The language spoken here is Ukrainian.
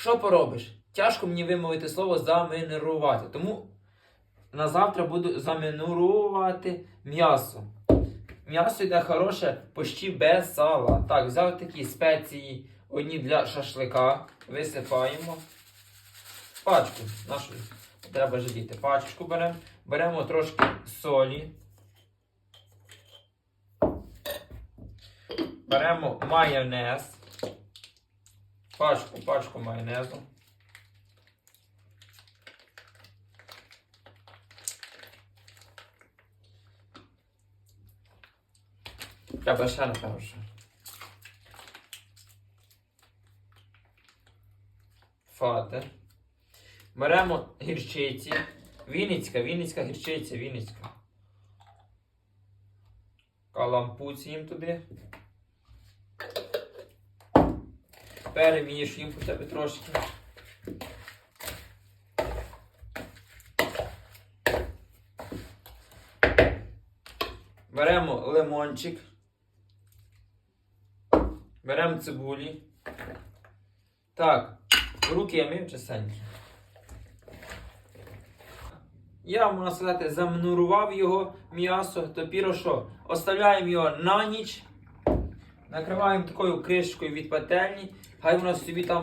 Що поробиш? Тяжко мені вимовити слово замінерувати. Тому на завтра буду замінурувати м'ясо. М'ясо йде хороше, почти без сала. Так, взяв такі спеції, одні для шашлика. Висипаємо. Пачку. Нашу треба жаліти. Пачку беремо. Беремо трошки солі. Беремо майонез. Пачку, пачку майонезу. Треба ще напевно. ще. Фати. Беремо гірчиці. Вінницька, Вінницька гірчиця, Вінницька. Калампуціємо туди. Перемішуємо хоча б трошки. Беремо лимончик. Беремо цибулі. Так, руки я мив чесенькі. Я, можна сказати, замнурував його м'ясо. Тепер що? Оставляємо його на ніч. Накриваємо такою кришкою від пательні. Hi, u nas Witam